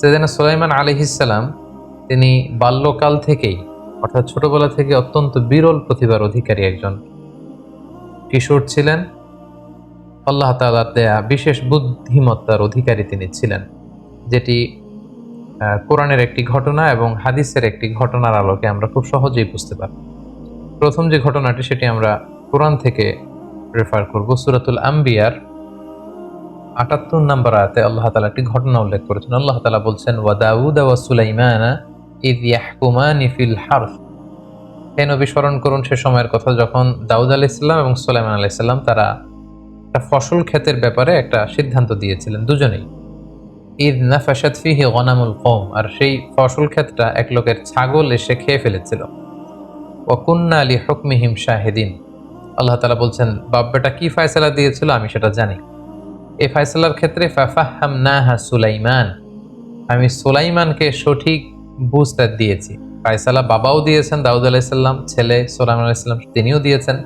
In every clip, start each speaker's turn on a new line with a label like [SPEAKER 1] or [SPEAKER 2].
[SPEAKER 1] সেদিন সুলাইমান আলহিসাল্লাম তিনি বাল্যকাল থেকেই, অর্থাৎ ছোটবেলা থেকে অত্যন্ত বিরল প্রতিভার অধিকারী একজন। কিশোর ছিলেন। আল্লাহ তাআলার দেয়া বিশেষ বুদ্ধিমত্তার অধিকারী তিনি ছিলেন, যেটি কোরআনের একটি ঘটনা এবং হাদিসের একটি ঘটনার আলোকে আমরা খুব সহজেই বুঝতে পারি প্রথম যে ঘটনাটি, সেটি আমরা কোরআন থেকে রেফার করব, সুরাতুল আম্বিয়ার আটাত্তর নম্বর আয়াতে আল্লাহ তালা একটি ঘটনা উল্লেখ করেছেন। আল্লাহ তালা বলছেন, ওয়া দাউদ ওয়া সুলাইমানা ইদ ইয়াহকুমানি ফিল হারফ। হে নবী, স্মরণ করুন সে সময়ের কথা যখন দাউদ আলাইহিস সালাম এবং সুলাইমান আলাইহিস সালাম তারা একটা ফসল ক্ষেতের ব্যাপারে একটা সিদ্ধান্ত দিয়েছিলেন দুজনেই। ঈদ নাফাসাত ফিহি গনামুল কৌম আর সেই ফসল ক্ষেতটা এক লোকের ছাগল এসে খেয়ে ফেলেছিল। ওয়াকুন্না আলী হকমিহিম শাহেদিন। আল্লাহ তালা বলছেন বাব্বাটা কি ফয়সালা দিয়েছিল আমি সেটা জানি। এই ফয়সালার ক্ষেত্রে ফাফাহাম নাহা সুলাইমান। আমি সুলাইমানকে সঠিক বুঝতে দিয়েছি। ফয়সালা বাবাও দিয়েছেন, দাউদ আলাইসাল্লাম ছেলে সোলাইমান আলাইসাল্লাম তিনিও দিয়েছেন।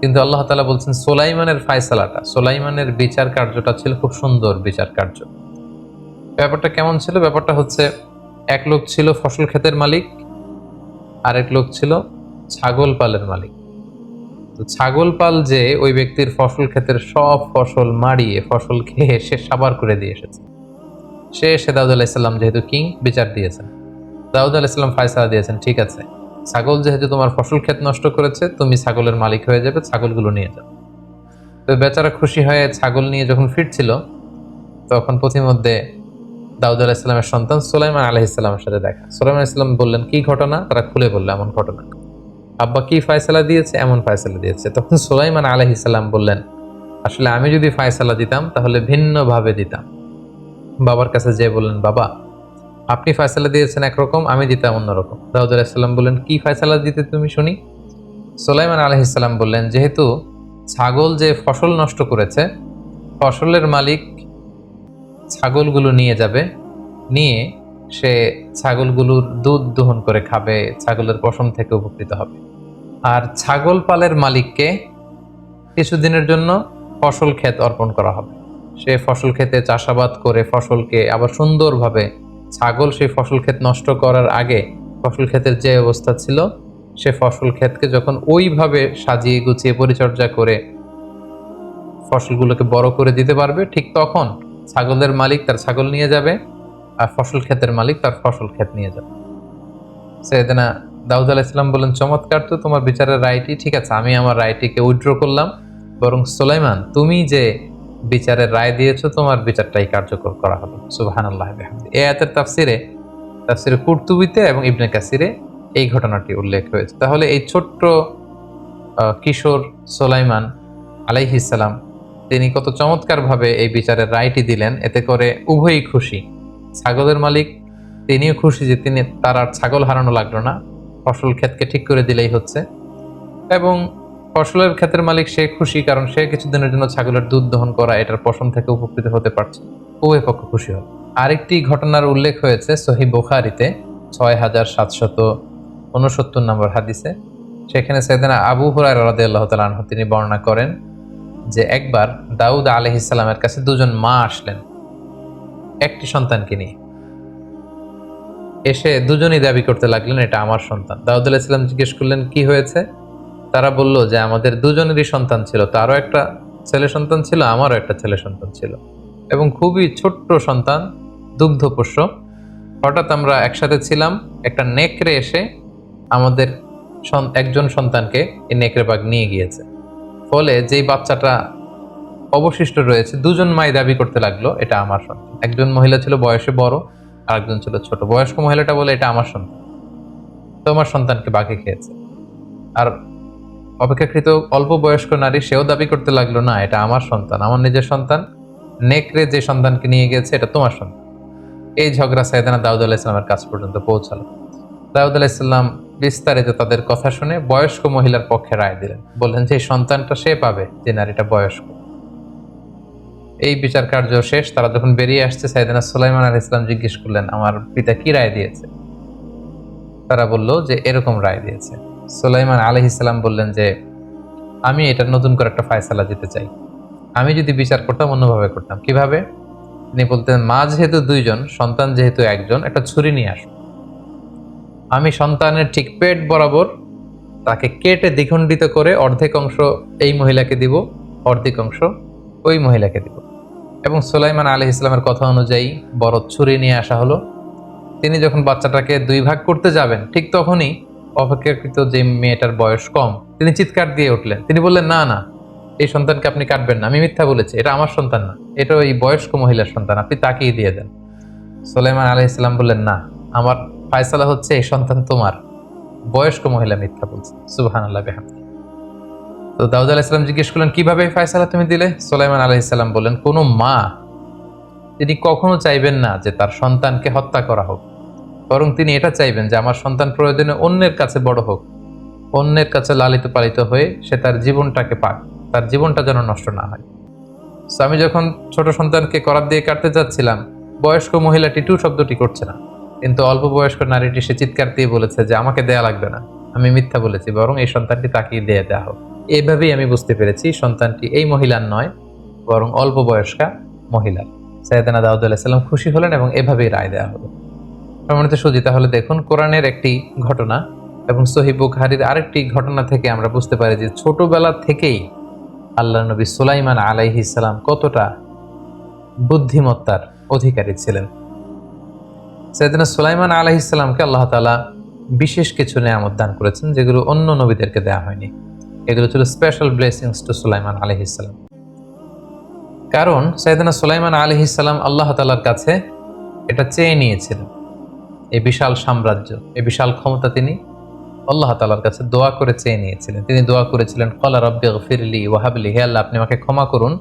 [SPEAKER 1] কিন্তু আল্লাহ তালা বলছেন, সোলাইমানের ফায়সালাটা, সোলাইমানের বিচার কার্যটা ছিল খুব সুন্দর বিচার কার্য। ব্যাপারটা কেমন ছিল? ব্যাপারটা হচ্ছে, এক লোক ছিল ফসল ক্ষেতের মালিক, আরেক লোক ছিল ছাগল পালের মালিক। ছাগল পাল যে ওই ব্যক্তির ফসল ক্ষেতের সব ফসল মারিয়ে ফসল খেয়ে সে সাবার করে দিয়ে এসেছে। সে এসে দাউদ আলাইসাল্লাম যেহেতু কিং বিচার দিয়েছেন। দাউদ আলাইসাল্লাম ফায়সালা দিয়েছেন, ঠিক আছে। ছাগল যেহেতু তোমার ফসল ক্ষেত নষ্ট করেছে, তুমি ছাগলের মালিক হয়ে যাবে, ছাগলগুলো নিয়ে যাবে তো বেচারা খুশি হয়ে ছাগল নিয়ে যখন ফিরছিল, তখন পথিমধ্যে দাউদ আলাহিসাল্লামের সন্তান সুলাইমান আলহিসাল্লামের সাথে দেখা। সুলাইমান ইসলাম বললেন, কি ঘটনা? তারা খুলে বলল, এমন ঘটনা আব্বা কি ফায়সালা দিয়েছে? এমন ফায়সালা দিয়েছে। তখন সুলাইমান আলহিসাল্লাম বললেন, আসলে আমি যদি ফায়সালা দিতাম, তাহলে ভিন্নভাবে দিতাম। বাবার কাছে যেয়ে বললেন, বাবা, আপনি ফায়সালা দিয়েছেন একরকম, আমি দিতাম অন্যরকম। দাউদ আলাহিসাল্লাম বললেন, কি ফায়সালা দিতে তুমি শুনি? সুলাইমান আলহিসাল্লাম বললেন, যেহেতু ছাগল যে ফসল নষ্ট করেছে, ফসলের মালিক ছাগলগুলো নিয়ে যাবে, নিয়ে সে ছাগলগুলোর দুধ দহন করে খাবে, ছাগলের পশম থেকে উপকৃত হবে। আর ছাগল পালের মালিককে কিছুদিনের জন্য ফসল ক্ষেত অর্পণ করা হবে। সে ফসল ক্ষেতে চাষাবাদ করে ফসলকে আবার সুন্দরভাবে ছাগল সেই ফসল ক্ষেত নষ্ট করার আগে ফসল ক্ষেতের যে অবস্থা ছিল, সে ফসল ক্ষেতকে যখন ওইভাবে সাজিয়ে গুছিয়ে পরিচর্যা করে ফসলগুলোকে বড় করে দিতে পারবে, ঠিক তখন ছাগলের মালিক তার ছাগল নিয়ে যাবে আর ফসল ক্ষেতের মালিক তার ফসল ক্ষেত নিয়ে যাবে। সেদিনা দাউদ আলাহ ইসলাম বললেন চমৎকার তো তোমার বিচারের রায়টি। ঠিক আছে, আমি আমার রায়টিকে উইড্র করলাম। বরং সুলাইমান, তুমি যে বিচারের রায় দিয়েছ, তোমার বিচারটাই কার্যকর করা হলো সুবাহান আল্লাহ এ তাফসিরে তাফসিরে কুর্তুবিতে এবং ইবনে কাসিরে এই ঘটনাটি উল্লেখ হয়েছে তাহলে এই ছোট্ট কিশোর সোলাইমান আলাইহিসাল্লাম তিনি কত চমৎকারভাবে এই বিচারের রায়টি দিলেন। এতে করে উভয়ই খুশি। ছাগলের মালিক, তিনিও খুশি যে তিনি, তার আর ছাগল হারানো লাগল না। ফসল ক্ষেতকে ঠিক করে দিলেই হচ্ছে। এবং ফসলের ক্ষেতের মালিক সে খুশি কারণ সে কিছুদিনের জন্য ছাগলের দুধ দহন করা এটার পশম থেকে উপকৃত হতে পারছে। উভয় পক্ষ খুশি হল আরেকটি ঘটনার উল্লেখ হয়েছে সহি বোখারিতে ছয় হাজার সাতশত উনসত্তর নম্বর হাদিসে। সেখানে সেদিন আবু হুরায় রাদে আল্লাহ তালাহ তিনি বর্ণনা করেন যে একবার দাউদ আলহিসাল্লামের কাছে দুজন মা আসলেন। একটি সন্তানকে নিয়ে। এসে দুজনই দাবি করতে লাগলেন, এটা আমার সন্তান। দাউদ আলাইসাল্লাম জিজ্ঞেস করলেন, কি হয়েছে? তারা বলল যে, আমাদের দুজনেরই সন্তান ছিল, তারও একটা ছেলে সন্তান ছিল, আমারও একটা ছেলে সন্তান ছিল। এবং খুবই ছোট্ট সন্তান, দুগ্ধপোষ্য। হঠাৎ আমরা একসাথে ছিলাম, একটা নেকড়ে এসে আমাদের একজন সন্তানকে এই নেকড়ে বাঘ নিয়ে গিয়েছে। ফলে যেই বাচ্চাটা অবশিষ্ট রয়েছে, দুজন মাই দাবি করতে লাগল, এটা আমার সন্তান। একজন মহিলা ছিল, বয়সে বড় আর একজন ছিল ছোট বয়স্ক মহিলাটা বলে এটা আমার সন্তান। তোমার সন্তানকে বাঘে খেয়েছে। আর অপেক্ষাকৃত অল্প বয়স্ক নারী সেও দাবি করতে লাগল, না, এটা আমার সন্তান, আমার নিজের সন্তান। নেকড়ে যে সন্তানকে নিয়ে গেছে, এটা তোমার সন্তান। এই ঝগড়া সাইদানা দাউদ আলাহ ইসলামের কাছ পর্যন্ত পৌঁছালো। দাউদ আলাহ ইসলাম বিস্তারিত তাদের কথা শুনে বয়স্ক মহিলার পক্ষে রায় দিলেন। বললেন যে সন্তানটা সে পাবে যে নারীটা বয়স্ক। এই বিচার কার্য শেষ, তারা যখন বেরিয়ে আসছে সাইদানা সুলাইমান আল ইসলাম জিজ্ঞেস করলেন, আমার পিতা কি রায় দিয়েছে? তারা বলল, যে এরকম রায় দিয়েছে। সুলাইমান আলহ ইসলাম বললেন যে, আমি এটা নতুন করে একটা ফায়সালা দিতে চাই। আমি যদি বিচার করতাম, অন্যভাবে করতাম। কীভাবে? তিনি বলতেন, মা যেহেতু দুইজন, সন্তান যেহেতু একজন, একটা ছুরি নিয়ে আসো। আমি সন্তানের ঠিক পেট বরাবর তাকে কেটে দ্বিখণ্ডিত করে অর্ধেক অংশ এই মহিলাকে দিব, অর্ধেক অংশ ওই মহিলাকে দিব। এবং সুলাইমান আলী ইসলামের কথা অনুযায়ী বড় ছুরি নিয়ে আসা হলো। তিনি যখন বাচ্চাটাকে দুই ভাগ করতে যাবেন, ঠিক তখনই অপেক্ষাকৃত যে মেয়েটার বয়স কম, তিনি চিৎকার দিয়ে উঠলেন। তিনি বললেন, না না, এই সন্তানকে আপনি কাটবেন না, আমি মিথ্যা বলেছি, এটা আমার সন্তান না, এটা ওই বয়স্ক মহিলার সন্তান, আপনি তাকিয়ে দিয়ে দেন। সোলাইমান আলী ইসলাম বললেন, না, আমার ফায়সালা হচ্ছে এই সন্তান তোমার, বয়স্ক মহিলা মিথ্যা বলছে সুবাহান আল্লাহ বেহামদি তো দাউদ আলাহ ইসলাম জিজ্ঞেস করলেন, কীভাবে ফায়সালা তুমি দিলে? সোলাইমান আলাহ ইসলাম বললেন, কোনো মা তিনি কখনো চাইবেন না যে তার সন্তানকে হত্যা করা হোক। বরং তিনি এটা চাইবেন যে আমার সন্তান প্রয়োজনে অন্যের কাছে বড় হোক। অন্যের কাছে লালিত পালিত হয়ে সে তার জীবনটাকে পাক, তার জীবনটা যেন নষ্ট না হয়। So আমি যখন ছোট সন্তানকে করার দিয়ে কাটতে যাচ্ছিলাম, বয়স্ক মহিলাটি টু শব্দটি করছে না। কিন্তু অল্প বয়স্ক নারীটি সে চিৎকার দিয়ে বলেছে যে, আমাকে দেয়া লাগবে না। আমি মিথ্যা বলেছি, বরং এই সন্তানটি তাকিয়ে দিয়ে দেওয়া হোক। এইভাবেই আমি বুঝতে পেরেছি সন্তানটি এই মহিলার নয়, বরং অল্প বয়স্কা মহিলার। সৈয়দানা দাউদ আলাহিসাল্লাম খুশি হলেন এবং এভাবেই রায় দেওয়া হলো। সম্মানিত সুজি তাহলে দেখুন কোরআনের একটি ঘটনা এবং সহি বুখারির আরেকটি ঘটনা থেকে আমরা বুঝতে পারি যে ছোটবেলা থেকেই আল্লাহ নবী সুলাইমান আলাইহি সালাম কতটা বুদ্ধিমত্তার অধিকারী ছিলেন। সৈয়দনা সুলাইমান আলাইহি সালামকে আল্লাহ তাআলা বিশেষ কিছু নেয়ামত দান করেছেন যেগুলো অন্য নবীদেরকে দেওয়া হয়নি। এগুলো ছিল স্পেশাল ব্লেসিংস টু সুলাইমান আলাইহি সালাম। কারণ সৈয়দনা সুলাইমান আলাইহি সালাম আল্লাহ তালার কাছে এটা চেয়ে নিয়েছিলেন। এই বিশাল সাম্রাজ্য এই বিশাল ক্ষমতা তিনি আল্লাহ তালার কাছে দোয়া করে চেয়ে নিয়েছিলেন। তিনি দোয়া করেছিলেন কলা রব্বে ফিরলি ওয়াহাবলি হে আল্লাহ, আপনি আমাকে ক্ষমা করুন।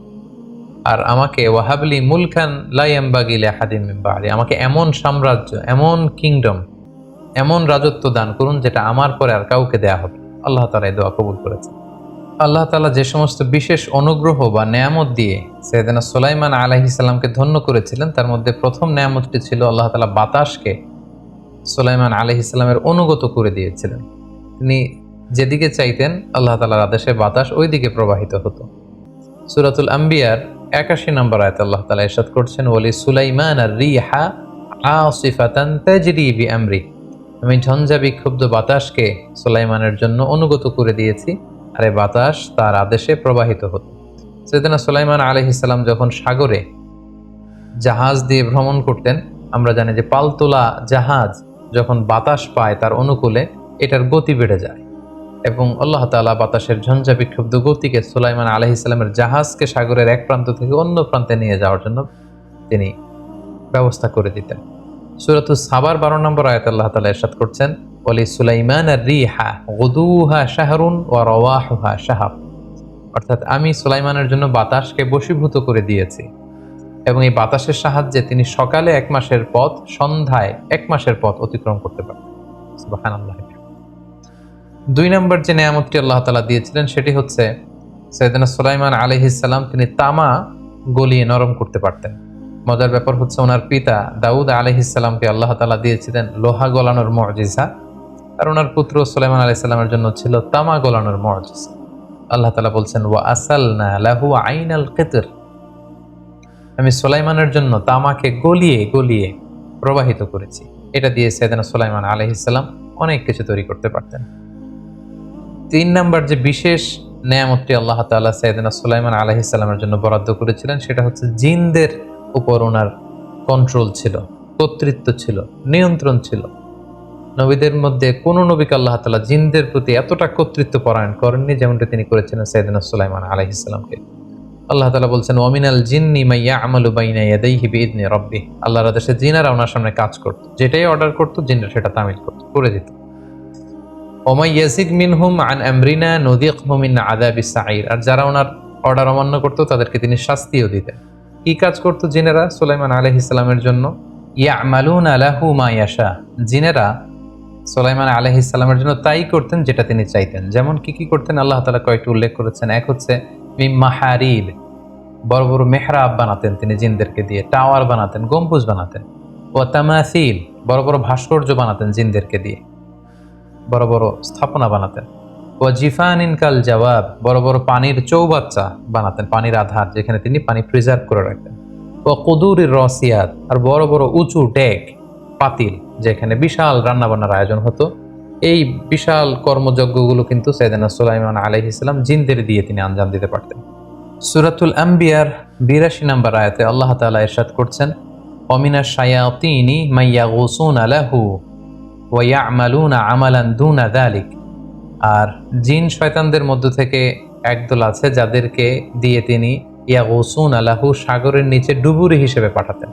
[SPEAKER 1] আর আমাকে ওয়াহাবলি মুলখান লাইয়াম্বাগিলে হাদিম বাড়ি আমাকে এমন সাম্রাজ্য, এমন কিংডম এমন রাজত্ব দান করুন যেটা আমার পরে আর কাউকে দেয়া হবে আল্লাহ তালা এই দোয়া কবুল করেছেন। আল্লাহ তালা যে সমস্ত বিশেষ অনুগ্রহ বা নেয়ামত দিয়ে সৈয়দানা সুলাইমান আলাইহিসাল্লামকে ধন্য করেছিলেন, তার মধ্যে প্রথম নেয়ামতটি ছিল আল্লাহ তালা বাতাসকে সুলাইমান আলহিসাল্লামের অনুগত করে দিয়েছিলেন। তিনি যেদিকে চাইতেন আল্লাহ তালার আদেশে বাতাস ওই দিকে প্রবাহিত হতো। সুরাতুল আম্বিয়ার একাশি নম্বর আয়ত আল্লাহ তালা ইরশাদ করছেন, ওলি সুলাইমান আর রিহা আসিফাতান তাজরি বি আমরি আমি ঝঞ্ঝা বিক্ষুব্ধ বাতাসকে সোলাইমানের জন্য অনুগত করে দিয়েছি, আর এই বাতাস তার আদেশে প্রবাহিত হতো। সেদিনা সুলাইমান আলহিসাল্লাম যখন সাগরে জাহাজ দিয়ে ভ্রমণ করতেন, আমরা জানি যে পালতোলা জাহাজ যখন বাতাস পায় তার অনুকূলে এটার গতি বেড়ে যায় এবং আল্লাহ তালা বাতাসের ঝঞ্ঝা বিক্ষুব্ধ গতিকে সুলাইমান আলহ ইসলামের জাহাজকে সাগরের এক প্রান্ত থেকে অন্য প্রান্তে নিয়ে যাওয়ার জন্য তিনি ব্যবস্থা করে দিতেন। সুরত সাবার বারো নম্বর আয়াত আল্লাহ তালা এরশাদ করছেন বলি সুলাইমান আর রিহা গদুহা শাহরুন ও রওয়াহুহা শাহাব অর্থাৎ আমি সুলাইমানের জন্য বাতাসকে বশীভূত করে দিয়েছি এবং এই বাতাসের সাহায্যে তিনি সকালে এক মাসের পথ, সন্ধ্যায় এক মাসের পথ অতিক্রম করতে পারেন দুই নম্বর যে নেয়ামতটি আল্লাহ তালা দিয়েছিলেন, সেটি হচ্ছে সৈয়দনা সুলাইমান আলহিসাল্লাম তিনি তামা গলিয়ে নরম করতে পারতেন। মজার ব্যাপার হচ্ছে ওনার পিতা দাউদ আলহিসাল্লামকে আল্লাহ তালা দিয়েছিলেন লোহা গলানোর মর্জিসা আর ওনার পুত্র সুলাইমান আলাইসাল্লামের জন্য ছিল তামা গলানোর মর্জিসা আল্লাহ তালা বলছেন, ওয়া আসাল না লাহু আইন আল কেতর। আমি সোলাইমানের জন্য তামাকে গলিয়ে গলিয়ে প্রবাহিত করেছি। এটা দিয়ে সেদিন সোলাইমান আলহিসাল্লাম অনেক কিছু তৈরি করতে পারতেন। তিন নাম্বার যে বিশেষ নেয়ামতটি আল্লাহ তাল্লাহ সৈয়দিনা সুলাইমান আলহিসাল্লামের জন্য বরাদ্দ করেছিলেন, সেটা হচ্ছে জিনদের উপর ওনার কন্ট্রোল ছিল, কর্তৃত্ব ছিল, নিয়ন্ত্রণ ছিল। নবীদের মধ্যে কোন নবীকে আল্লাহ তালা জিনদের প্রতি এতটা কর্তৃত্ব পরায়ণ করেননি যেমনটা তিনি করেছিলেন সৈয়দিনা সুলাইমান আলহিসাল্লামকে আল্লাহ তালা বলছেন ওমিনাল জিন্নি মাইয়া আমালু বাইনা ইয়াদাইহি বিইদনি রব্বি আল্লাহর আদেশে জিনারা ওনার সামনে কাজ করতো, যেটাই অর্ডার করতো, জিনরা সেটা তামিল করতো, করে দিত। ওমাই ইয়াসিক মিনহুম আন আমরিনা নদিকহু মিন আযাবি সাঈর। আর যারা ওনার অর্ডার অমান্য করতো, তাদেরকে তিনি শাস্তিও দিতেন। কি কাজ করতো জিনেরা সুলাইমান আলাইহিস সালামের জন্য? ইয়ামালুনা লাহু মা ইয়াশা। জিনেরা সুলাইমান আলাইহিস সালামের জন্য তাই করতেন যেটা তিনি চাইতেন। যেমন কি কি করতেন? আল্লাহ তালা কয়েকটি উল্লেখ করেছেন। এক হচ্ছে মাহারিব। বড় বড় মেহরাব বানাতেন তিনি জিনদেরকে দিয়ে। টাওয়ার বানাতেন, গম্বুজ বানাতেন। ও তামাসিল। বড় বড় ভাস্কর্য বানাতেন জিনদেরকে দিয়ে। বড় বড় স্থাপনা বানাতেন। ও জিফান ইনকাল জবাব বড় বড় পানির চৌবাচ্চা বানাতেন, পানির আধার যেখানে তিনি পানি প্রিজার্ভ করে রাখতেন। ও কদুরির রসিয়াত, আর বড় বড় উঁচু ডেক, পাতিল, যেখানে বিশাল রান্নাবান্নার আয়োজন হতো। এই বিশাল কর্মযজ্ঞগুলো কিন্তু সৈয়দানা সুলাইমান আলহ ইসলাম জিনদের দিয়ে তিনি আঞ্জাম দিতে পারতেন। সুরাতুল আম্বিয়ার বিরাশি নম্বর আয়াতে আল্লাহ তাআলা ইরশাদ করছেন অমিনা শায়াতিনি মাইয়া গোসুন আলাহু ওয়া আমালুনা আমালান দুনা দালিক। আর জিন শয়তানদের মধ্য থেকে একদল আছে যাদেরকে দিয়ে তিনি ইয়া গোসুন আলাহু সাগরের নিচে ডুবুরি হিসেবে পাঠাতেন।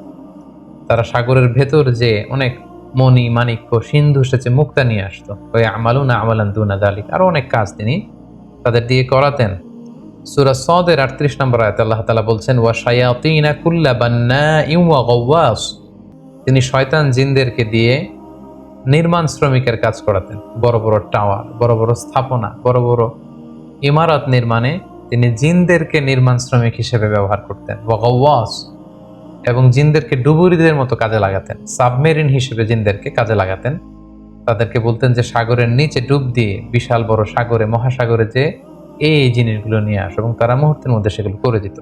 [SPEAKER 1] তারা সাগরের ভেতর যে অনেক মণি, মাণিক্য, সিন্ধু সেচে মুক্তা নিয়ে আসতো। ওই আমালুনা আমালান দুনা দালিক। আরও অনেক কাজ তিনি তাদের দিয়ে করাতেন। সুরা সদের আটত্রিশ নম্বর আয়তে আল্লাহ তালা বলছেন, ওয়া শায়াতিনা কুল্লা বান্না ইউয়া গওয়াস। তিনি শয়তান জিনদেরকে দিয়ে নির্মাণ শ্রমিকের কাজ করাতেন। বড় বড় টাওয়ার, বড় বড় স্থাপনা, বড় বড় ইমারত নির্মাণে তিনি জিনদেরকে নির্মাণ শ্রমিক হিসেবে ব্যবহার করতেন। ওয়াস এবং জিনদেরকে ডুবুরিদের মতো কাজে লাগাতেন। সাবমেরিন হিসেবে জিনদেরকে কাজে লাগাতেন। তাদেরকে বলতেন যে, সাগরের নিচে ডুব দিয়ে বিশাল বড় সাগরে, মহাসাগরে যে এই জিনিসগুলো নিয়ে আস। এবং তারা মুহূর্তের মধ্যে সেগুলো করে দিত।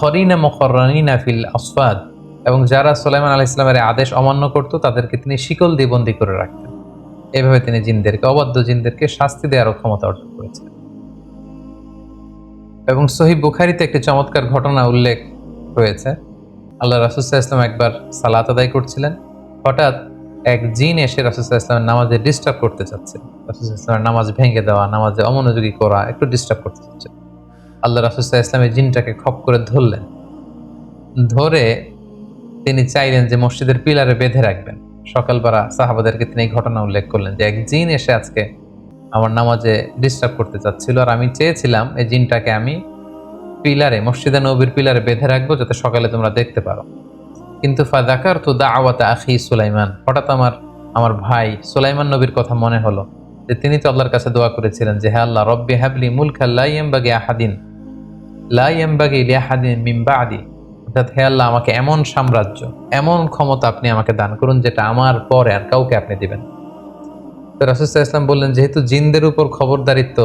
[SPEAKER 1] খরিনা মকরিনা ফিল আসফাদ। এবং যারা সোলাইমান আলাহ ইসলামের আদেশ অমান্য করত, তাদেরকে তিনি শিকল দিয়ে বন্দি করে রাখতেন। এভাবে তিনি জিনদেরকে, অবাধ্য জিনদেরকে শাস্তি দেওয়ারও ক্ষমতা অর্জন করেছেন এবং সহি বুখারিতে একটি চমৎকার ঘটনা উল্লেখ হয়েছে আল্লাহ রাসুসাহ ইসলাম একবার সালাত আদায় করছিলেন। হঠাৎ এক জিন এসে রাসুসাহ ইসলামের নামাজে ডিস্টার্ব করতে চাচ্ছে। রাসুসাহ ইসলামের নামাজ ভেঙে দেওয়া, নামাজে অমনোযোগী করা, একটু ডিস্টার্ব করতে চাচ্ছে। আল্লাহ রাসুসাহ ইসলামের জিনটাকে খপ করে ধরলেন। ধরে তিনি চাইলেন যে মসজিদের পিলারে বেঁধে রাখবেন। সকালবেলা সাহাবাদেরকে তিনি এই ঘটনা উল্লেখ করলেন যে এক জিন এসে আজকে আমার নামাজে ডিস্টার্ব করতে চাচ্ছিল আর আমি চেয়েছিলাম এই জিনটাকে আমি পিলারে, মসজিদে নবীর পিলারে বেঁধে রাখব যাতে সকালে তোমরা দেখতে পারো। কিন্তু ফাদাকার তো দাওয়াতে আখি সুলাইমান। হঠাৎ আমার আমার ভাই সুলাইমান নবীর কথা মনে হলো যে তিনি তো আল্লাহর কাছে দোয়া করেছিলেন যে হ্যাঁ আল্লাহ, রব্বি হাবলি মুলখা লাইয়ামবাগি আহাদিন লাইয়ামবাগি লিয়াহাদিন মিম্বা আদি অর্থাৎ হে আল্লাহ, আমাকে এমন সাম্রাজ্য, এমন ক্ষমতা আপনি আমাকে দান করুন যেটা আমার পরে আর কাউকে আপনি দিবেন তো রাসুসাহ ইসলাম বললেন, যেহেতু জিনদের উপর খবরদারিত্ব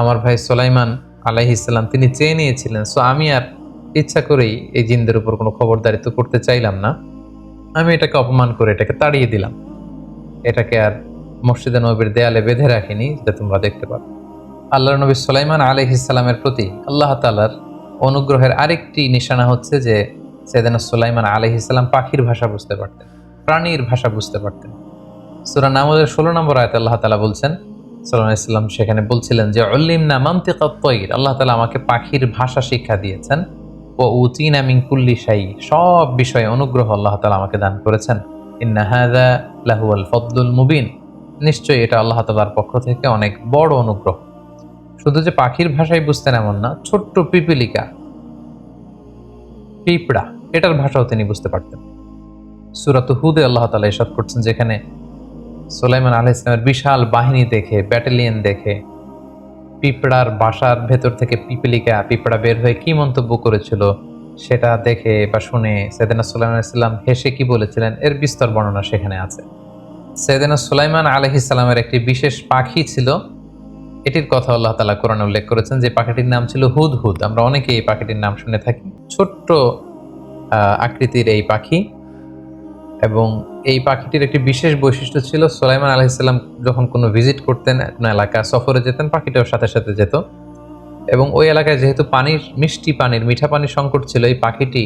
[SPEAKER 1] আমার ভাই সোলাইমান আলাইহি ইসলাম তিনি চেয়ে নিয়েছিলেন সো আমি আর ইচ্ছা করেই এই জিনদের উপর কোনো খবরদারিত্ব করতে চাইলাম না। আমি এটাকে অপমান করে এটাকে তাড়িয়ে দিলাম। এটাকে আর মসজিদে নবীর দেয়ালে বেঁধে রাখিনি যাতে তোমরা দেখতে পারো আল্লাহ নবী সোলাইমান আলহ ইসলামের প্রতি আল্লাহ তালার অনুগ্রহের আরেকটি নিশানা হচ্ছে যে সেদিন সোলাইমান আলহ ইসলাম পাখির ভাষা বুঝতে পারতেন, প্রাণীর ভাষা বুঝতে পারতেন। সুরা নামদের ষোলো নম্বর আয়তে আল্লাহ তালা বলছেন সাল্লাহ ইসলাম সেখানে বলছিলেন যে অল্লিম না মান্তিকাত্তইর আল্লাহ তালা আমাকে পাখির ভাষা শিক্ষা দিয়েছেন। ও উচিন আমিন কুল্লি শাহী সব বিষয়ে অনুগ্রহ আল্লাহ তালা আমাকে দান করেছেন। ইন্না হাদা লাহুয়াল ফদলুল মুবিন। নিশ্চয়ই এটা আল্লাহ তালার পক্ষ থেকে অনেক বড় অনুগ্রহ। শুধু যে পাখির ভাষায় বুঝতেন এমন না, ছোট্ট পিপিলিকা, পিঁপড়া, এটার ভাষাও তিনি বুঝতে পারতেন। সুরাত হুদে আল্লাহ তালা এসব করছেন যেখানে সোলাইমান আলহ ইসলামের বিশাল বাহিনী দেখে, ব্যাটালিয়ন দেখে, পিঁপড়ার বাসার ভেতর থেকে পিপিলিকা, পিঁপড়া বের হয়ে কি মন্তব্য করেছিল সেটা দেখে বা শুনে সেদিনা সুলাইমান ইসলাম হেসে কি বলেছিলেন এর বিস্তর বর্ণনা সেখানে আছে। সেদিনা সুলাইমান আলহ ইসলামের একটি বিশেষ পাখি ছিল এটির কথা আল্লাহ তালা কোরআনে উল্লেখ করেছেন যে পাখিটির নাম ছিল হুদ হুদ। আমরা অনেকে এই পাখিটির নাম শুনে থাকি। ছোট্ট আকৃতির এই পাখি এবং এই পাখিটির একটি বিশেষ বৈশিষ্ট্য ছিল, সোলাইমান আলহিসাল্লাম যখন কোনো ভিজিট করতেন কোনো এলাকা সফরে যেতেন, পাখিটাও সাথে সাথে যেত। এবং ওই এলাকায় যেহেতু পানির, মিষ্টি পানির, মিঠা পানির সংকট ছিল, এই পাখিটি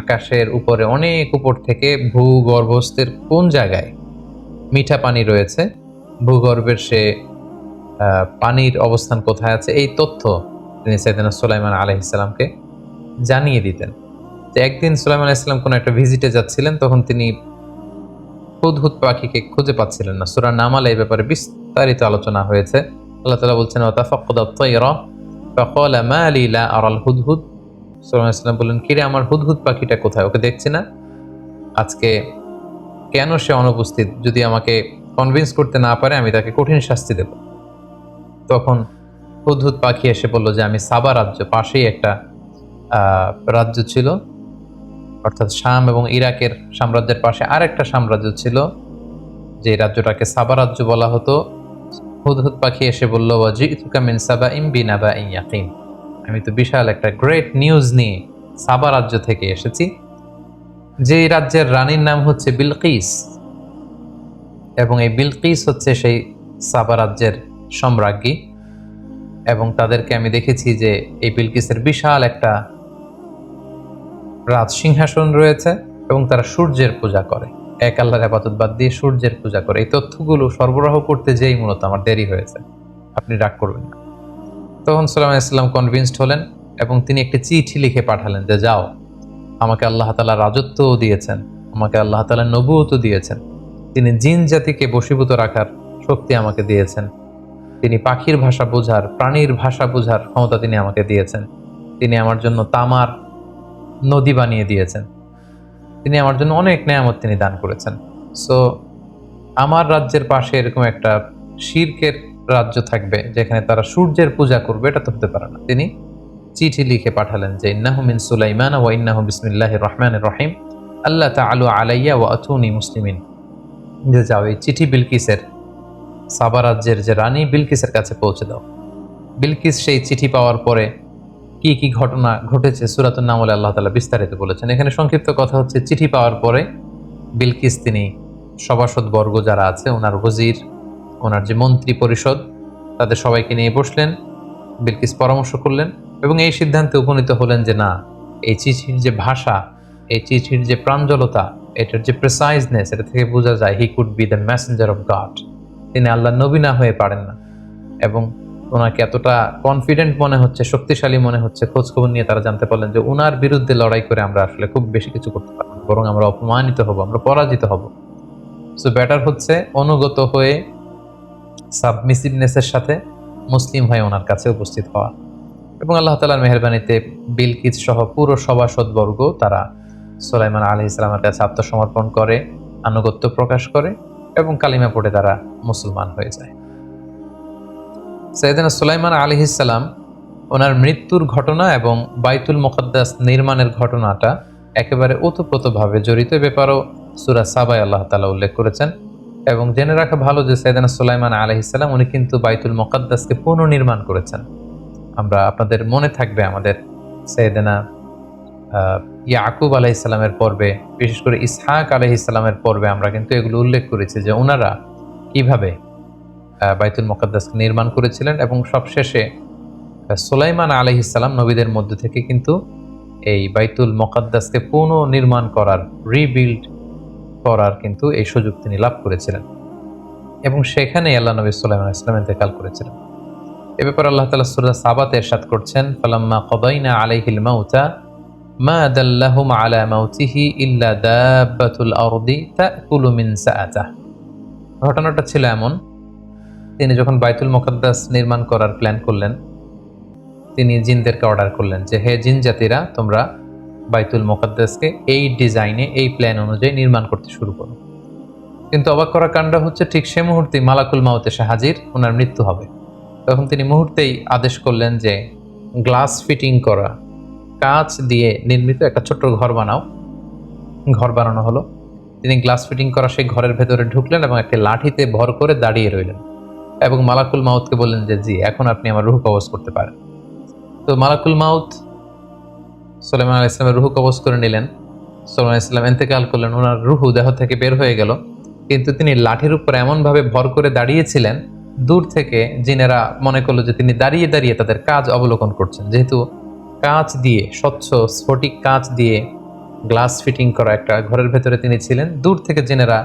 [SPEAKER 1] আকাশের উপরে অনেক উপর থেকে ভূগর্ভস্থের কোন জায়গায় মিঠা পানি রয়েছে, ভূগর্ভের সে পানির অবস্থান কোথায় আছে, এই তথ্য তিনি সৈদানা সোলাইমান আলহিসাল্লামকে জানিয়ে দিতেন। যে একদিন সুলাইমান আলাইসাল্লাম কোনো একটা ভিজিটে যাচ্ছিলেন, তখন তিনি হুদহুদ পাখিকে খুঁজে পাচ্ছিলেন না। সুরা নামাল এই ব্যাপারে বিস্তারিত আলোচনা হয়েছে। আল্লাহ তালা বলছেন হুদহুদ সুলাইমান ইসলাম বললেন, কিরে, আমার হুদহুদ পাখিটা কোথায়? ওকে দেখছি না? আজকে কেন সে অনুপস্থিত? যদি আমাকে কনভিন্স করতে না পারে, আমি তাকে কঠিন শাস্তি দেব। তখন হুদহুদ পাখি এসে বলল যে, আমি সাবা রাজ্য, পাশেই একটা রাজ্য ছিল। অর্থাৎ শাম এবং ইরাকের সাম্রাজ্যের পাশে আরেকটা সাম্রাজ্য ছিল, যে রাজ্যটাকে সাবা রাজ্য বলা হতো। হুদহুদ পাখি এসে বলল মিন সাবা ইম বিনাবা আমি তো বিশাল একটা গ্রেট নিউজ নিয়ে সাবা রাজ্য থেকে এসেছি। যে রাজ্যের রানীর নাম হচ্ছে বিলকিস এবং এই বিলকিস হচ্ছে সেই সাবা রাজ্যের সম্রাজ্ঞী। এবং তাদেরকে আমি দেখেছি যে এই বিলকিসের বিশাল একটা রাজ সিংহাসন রয়েছে এবং তারা সূর্যের পূজা করে। এক আল্লাহর আপাতত বাদ দিয়ে সূর্যের পূজা করে। এই তথ্যগুলো সরবরাহ করতে যেই মূলত আমার দেরি হয়েছে। আপনি রাগ করবেন না। তখন সালাম ইসলাম কনভিন্সড হলেন এবং তিনি একটি চিঠি লিখে পাঠালেন যে, যাও, আমাকে আল্লাহ তালা রাজত্বও দিয়েছেন। আমাকে আল্লাহ তালা নবুয়ত দিয়েছেন। তিনি জিন জাতিকে বশীভূত রাখার শক্তি আমাকে দিয়েছেন। তিনি পাখির ভাষা বোঝার, প্রাণীর ভাষা বোঝার ক্ষমতা তিনি আমাকে দিয়েছেন। তিনি আমার জন্য তামার নদী বানিয়ে দিয়েছেন। তিনি আমার জন্য অনেক নেয়ামত তিনি দান করেছেন। সো আমার রাজ্যের পাশে এরকম একটা শির্কের রাজ্য থাকবে, যেখানে তারা সূর্যের পূজা করবে, এটা তো হতে পারে না। তিনি চিঠি লিখে পাঠালেন যে, ইন্নাহু মিন সুলাইমান ওয়া ইন্নাহু বিসমিল্লাহ রহমান রহিম। আল্লাহ তাআলু আলাইয়া ওয়া আতুনি মুসলিমিন। যে যাও, এই চিঠি বিলকিসের সাবা রাজ্যের যে রানী বিলকিসের কাছে পৌঁছে দাও। বিলকিস সেই চিঠি পাওয়ার পরে কি কি ঘটনা ঘটেছে সুরাতুল নামলে আল্লাহ তালা বিস্তারিত বলেছেন। এখানে সংক্ষিপ্ত কথা হচ্ছে, চিঠি পাওয়ার পরে বিলকিস তিনি সভাসদ বর্গ যারা আছে, ওনার ওজির ওনার যে মন্ত্রী পরিষদ, তাদের সবাইকে নিয়ে বসলেন, বিলকিস পরামর্শ করলেন এবং এই সিদ্ধান্তে উপনীত হলেন যে, না, এই চিঠির যে ভাষা, এই চিঠির যে প্রাঞ্জলতা, এটার যে প্রেসাইজনেস এটা থেকে বোঝা যায় he could be the messenger of God তিনি আল্লাহ নবী না হয়ে পারেন না। এবং ওনাকে এতটা কনফিডেন্ট মনে হচ্ছে শক্তিশালী মনে হচ্ছে খোঁজখবর নিয়ে তারা জানতে পারলেন যে ওনার বিরুদ্ধে লড়াই করে আমরা আসলে খুব বেশি কিছু করতে পারব না, বরং আমরা অপমানিত হব আমরা পরাজিত হব। সো ব্যাটার হচ্ছে অনুগত হয়ে সাবমিসিভনেসের সাথে মুসলিম হয়ে ওনার কাছে উপস্থিত হওয়া। এবং আল্লাহ তালার মেহরবানিতে বিলকিস সহ পুরো সভাসদবর্গ তারা সোলাইমান আলি ইসলামের কাছে আত্মসমর্পণ করে আনুগত্য প্রকাশ করে। এবং কালিমা পড়ে তারা মুসলমান হয়ে যায়। সৈয়দিনা সুলাইমান আলী ইসালাম ওনার মৃত্যুর ঘটনা এবং বাইতুল মোকাদ্দাস নির্মাণের ঘটনাটা একেবারে ওতপ্রোতভাবে জড়িত ব্যাপারেও সুরা সাবাই আল্লাহ তালা উল্লেখ করেছেন এবং জেনে রাখা ভালো যে সৈয়দানা সুলাইমান আলহিসাল্লাম উনি কিন্তু বাইতুল মোকাদ্দাসকে পুনর্নির্মাণ করেছেন। আমরা আপনাদের মনে থাকবে আমাদের সৈয়দানা ইয়াকুব আলাইসাল্লামের পর্বে, বিশেষ করে ইসহাক আলাইসাল্লামের পর্বে আমরা কিন্তু এগুলো উল্লেখ করেছি যে ওনারা কীভাবে বাইতুল মোকাদ্দাসকে নির্মাণ করেছিলেন এবং সবশেষে সোলাইমান সুলাইমান আলহিসাল্লাম নবীদের মধ্য থেকে কিন্তু এই বাইতুল মোকাদ্দাসকে পুনর্নির্মাণ করার রিবিল্ড করার কিন্তু এই সুযোগ তিনি লাভ করেছিলেন। এবং সেখানে আল্লাহ নবী সুলাইমান ইসলাম ইন্তেকাল করেছিলেন। এ ব্যাপারে আল্লাহ তালা সুরা সাবাতে এরশাদ করছেন, ফালাম্মা কদাইনা আলাইহিল মাউতা মা দাল্লাহুম আলা মাউতিহি ইল্লা দাব্বাতুল আরদি তাকুলু মিন সাআতা ঘটনাটা ছিল এমন, তিনি যখন বাইতুল মোকাদ্দাস নির্মাণ করার প্ল্যান করলেন, তিনি জিনদেরকে অর্ডার করলেন যে, হে জিন জাতিরা, তোমরা বাইতুল মোকাদ্দাসকে এই ডিজাইনে এই প্ল্যান অনুযায়ী নির্মাণ করতে শুরু করো। কিন্তু অবাক করা কাণ্ড হচ্ছে, ঠিক সে মুহূর্তে মালাকুল মাউত এসে হাজির ওনার মৃত্যু হবে। তখন তিনি মুহূর্তেই আদেশ করলেন যে, গ্লাস ফিটিং করা কাঁচ দিয়ে নির্মিত একটা ছোট্ট ঘর বানাও। ঘর বানানো হলো। তিনি গ্লাস ফিটিং করা সেই ঘরের ভেতরে ঢুকলেন এবং একটি লাঠিতে ভর করে দাঁড়িয়ে রইলেন এবং মালাকুল মাউতকে বললেন যে, জি, এখন আপনি আমার রুহ কবজ করতে পারেন। তো মালাকুল মাউত সোলেমান আল ইসলামের রুহু কবজ করে নিলেন। সোলেমান ইসলাম এতেকাল করলেন। ওনার রুহু দেহ থেকে বের হয়ে গেল। কিন্তু তিনি লাঠির উপর এমনভাবে ভর করে দাঁড়িয়েছিলেন, দূর থেকে জিনেরা মনে করল যে তিনি দাঁড়িয়ে দাঁড়িয়ে তাদের কাজ অবলোকন করছেন। যেহেতু কাঁচ দিয়ে, স্বচ্ছ, স্ফটিক কাঁচ দিয়ে গ্লাস ফিটিং করা একটা ঘরের ভেতরে তিনি ছিলেন। দূর থেকে জেনেরা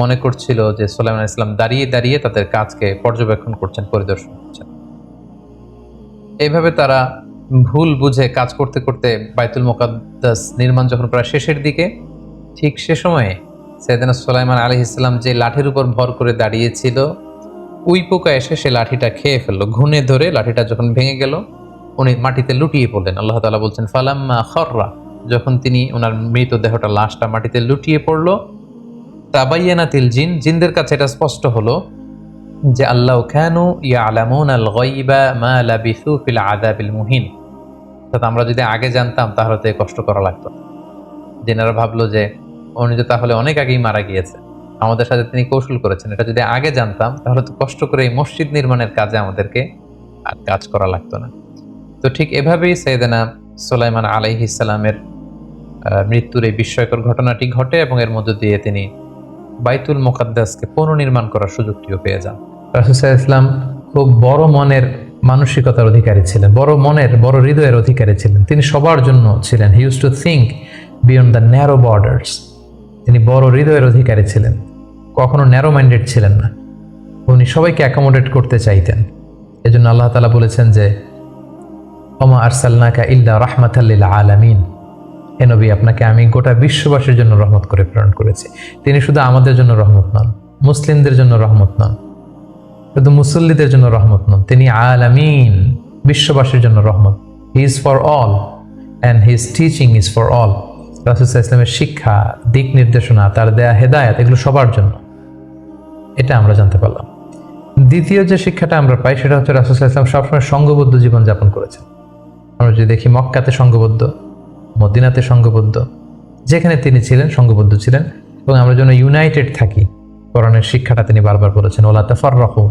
[SPEAKER 1] মনে করছিল যে সোলাইমান ইসলাম দাঁড়িয়ে দাঁড়িয়ে তাদের কাজকে পর্যবেক্ষণ করছেন, পরিদর্শন করছেন। এইভাবে তারা ভুল বুঝে কাজ করতে করতে বাইতুল মোকাদ্দাস নির্মাণ যখন প্রায় শেষের দিকে, ঠিক সে সময়ে সৈয়দনা সোলাইমান আলী ইসলাম যে লাঠির উপর ভর করে দাঁড়িয়েছিল উই পোকা এসে সে লাঠিটা খেয়ে ফেলল। ঘুনে ধরে লাঠিটা যখন ভেঙে গেল উনি মাটিতে লুটিয়ে পড়লেন। আল্লাহ তালা বলছেন, ফালাম্মা খররা। যখন তিনি ওনার মৃতদেহটা লাশটা মাটিতে লুটিয়ে পড়ল, তাবাইয়ানাতিল জিন। জিনদের কাছে এটা স্পষ্ট হলো যে, আল্লাহ খানু ইয়া আলামুন আল গইবা মা লাবিসু ফিল আযাবিল মুহিন। অর্থাৎ আমরা যদি আগে জানতাম, তাহলে তো কষ্ট করা লাগতো। জেনারা ভাবলো যে, উনি তো তাহলে অনেক আগেই মারা গিয়েছে। আমাদের সাথে তিনি কৌশল করেছেন। এটা যদি আগে জানতাম, তাহলে তো কষ্ট করে এই মসজিদ নির্মাণের কাজে আমাদেরকে আর কাজ করা লাগতো না। তো ঠিক এভাবেই সৈয়দানা সোলাইমান আলাইহিসালামের মৃত্যুর এই বিস্ময়কর ঘটনাটি ঘটে এবং এর মধ্য দিয়ে তিনি বাইতুল মোকাদ্দাসকে পুনর্নির্মাণ করার সুযোগটিও পেয়ে যান। রাসুসাহ ইসলাম খুব বড় মনের মানসিকতার অধিকারী ছিলেন, বড় মনের, বড় হৃদয়ের অধিকারী ছিলেন। তিনি সবার জন্য ছিলেন he use to think beyond the narrow borders তিনি বড় হৃদয়ের অধিকারী ছিলেন, কখনো ন্যারো মাইন্ডেড ছিলেন না। উনি সবাইকে অ্যাকোমোডেট করতে চাইতেন। এজন্য আল্লাহ তালা বলেছেন যে ওমা আরসাল্লাকা ইল্লা রাহমাতাল্লিল আলামিন। হে নবী, আপনাকে আমি গোটা বিশ্ববাসীর জন্য রহমত করে প্রেরণ করেছি। তিনি শুধু আমাদের জন্য রহমত নন, মুসলিমদের জন্য রহমত নন, শুধু মুসল্লিদের জন্য রহমত নন, তিনি আলামিন, বিশ্ববাসীর জন্য রহমত। He is for all and his teaching is for all রাসুসাহ ইসলামের শিক্ষা, দিক নির্দেশনা, তার দেয়া হেদায়াত, এগুলো সবার জন্য। এটা আমরা জানতে পারলাম। দ্বিতীয় যে শিক্ষাটা আমরা পাই, সেটা হচ্ছে রাসুসাহ ইসলাম সবসময় সঙ্গবদ্ধ জীবনযাপন করেছেন। আমরা যদি দেখি মক্কাতে সঙ্গবদ্ধ, মদিনাতে সঙ্গবদ্ধ, যেখানে তিনি ছিলেন, সঙ্গবদ্ধ ছিলেন এবং আমরা যেন ইউনাইটেড থাকি। কোরআনের শিক্ষাটা তিনি বারবার বলেছেন, ওলা তাফার রহো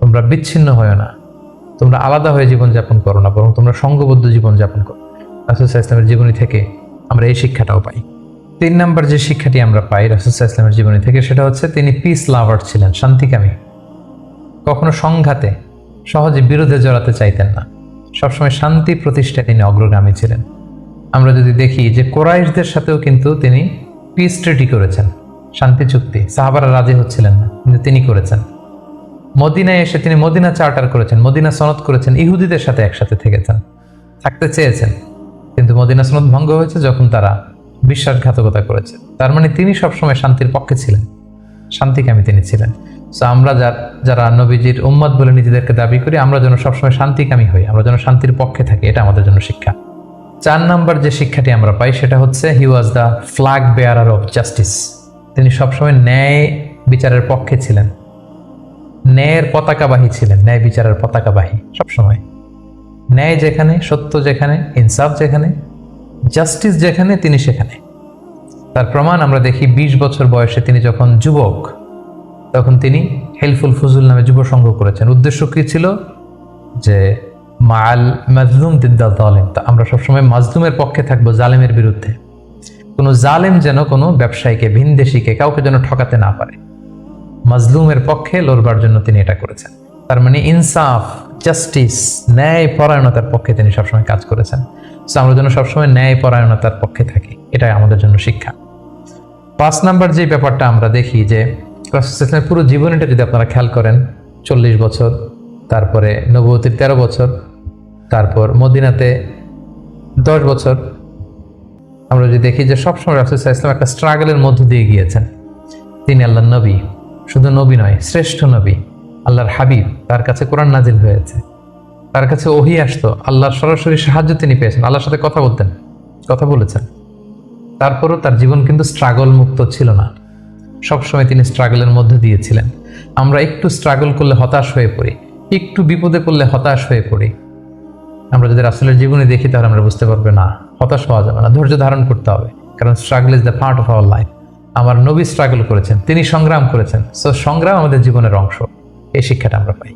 [SPEAKER 1] তোমরা বিচ্ছিন্ন হয় না, তোমরা আলাদা হয়ে জীবনযাপন করো না, বরং তোমরা সঙ্গবদ্ধ জীবনযাপন করো। রাসুসাহ ইসলামের জীবনী থেকে আমরা এই শিক্ষাটাও পাই। তিন নম্বর যে শিক্ষাটি আমরা পাই রাসুসাহ ইসলামের জীবনী থেকে, সেটা হচ্ছে তিনি পিস লাভার ছিলেন, শান্তিকামী। কখনো সংঘাতে, সহজে বিরোধে জড়াতে চাইতেন না। সবসময় শান্তি প্রতিষ্ঠায় তিনি অগ্রগামী ছিলেন। আমরা যদি দেখি যে কোরাইশদের সাথেও কিন্তু তিনি পিস ট্রিটি করেছেন, শান্তি চুক্তি, সাহাবারা রাজি হচ্ছিলেন না, কিন্তু তিনি করেছেন। মদিনায় এসে তিনি মদিনা চার্টার করেছেন, মদিনা সনদ করেছেন, ইহুদিদের সাথে একসাথে থেকেছেন, থাকতে চেয়েছেন। কিন্তু মদিনা সনদ ভঙ্গ হয়েছে যখন তারা বিশ্বাসঘাতকতা করেছে। তার মানে তিনি সবসময় শান্তির পক্ষে ছিলেন, শান্তিকামী তিনি ছিলেন। সো আমরা যার নবীজির উম্মত বলে নিজেদেরকে দাবি করি, আমরা যেন সবসময় শান্তিকামী হই, আমরা যেন শান্তির পক্ষে থাকি, এটা আমাদের জন্য শিক্ষা। চার নাম্বার যে শিক্ষাটি আমরা পাই, সেটা হচ্ছে he was the flag bearer of justice তিনি সবসময় ন্যায় বিচারের পক্ষে ছিলেন। ন্যায়ের পতাকাবাহী ছিলেন, ন্যায় বিচারের পতাকাবাহী, সবসময়। ন্যায় যেখানে, সত্য যেখানে, ইনসাফ যেখানে জাস্টিস যেখানে, তিনি সেখানে। তার প্রমাণ আমরা দেখি ২০ বছর বয়সে তিনি যখন যুবক তখন তিনি হেলফুল ফজুল নামে যুব সংঘ করেছেন। উদ্দেশ্য কি ছিল? যে মাল মাজলুম দিদ্দা জালেম, তা আমরা সবসময় মাজলুমের পক্ষে থাকব জালেমের বিরুদ্ধে। কোনো জালেম যেন কোনো ব্যবসায়ীকে ভিনদেশিকে কাউকে যেন ঠকাতে না পারে। মাজলুমের পক্ষে লড়বার জন্য তিনি এটা করেছেন। তার মানে ইনসাফ, জাস্টিস, ন্যায় পরায়ণতার পক্ষে তিনি সবসময় কাজ করেছেন। সো আমরা যেন সবসময় ন্যায় পরায়ণতার পক্ষে থাকি, এটাই আমাদের জন্য শিক্ষা। পাঁচ নাম্বার যে ব্যাপারটা আমরা দেখি যে রাসুলের পুরো জীবনীটা যদি আপনারা খেয়াল করেন, চল্লিশ বছর, তারপরে নবতির তেরো বছর, তারপর মদিনাতে দশ বছর। আমরা যদি দেখি যে সবসময় রাসুল ইসলাম একটা স্ট্রাগলের মধ্য দিয়ে গিয়েছেন। তিনি আল্লাহ নবী, শুধু নবী নয়, শ্রেষ্ঠ নবী, আল্লাহর হাবিব, তার কাছে কোরআন নাজিল হয়েছে। তার কাছে ওহি আসতো, আল্লাহর সরাসরি সাহায্য তিনি পেয়েছেন। আল্লাহর সাথে কথা বলতেন, কথা বলেছেন। তারপরও তার জীবন কিন্তু স্ট্রাগল মুক্ত ছিল না। সবসময় তিনি স্ট্রাগলের মধ্যে দিয়েছিলেন। আমরা একটু স্ট্রাগল করলে হতাশ হয়ে পড়ি, একটু বিপদে পড়লে হতাশ হয়ে পড়ি। আমরা যদি রাসুলের জীবনে দেখি, তাহলে আমরা বুঝতে পারব, না, হতাশ হওয়া যাবে না, ধৈর্য ধারণ করতে হবে, কারণ struggle is the part of our life আমার নবী স্ট্রাগল করেছেন, তিনি সংগ্রাম করেছেন। সো সংগ্রাম আমাদের জীবনের অংশ, এই শিক্ষাটা আমরা পাই।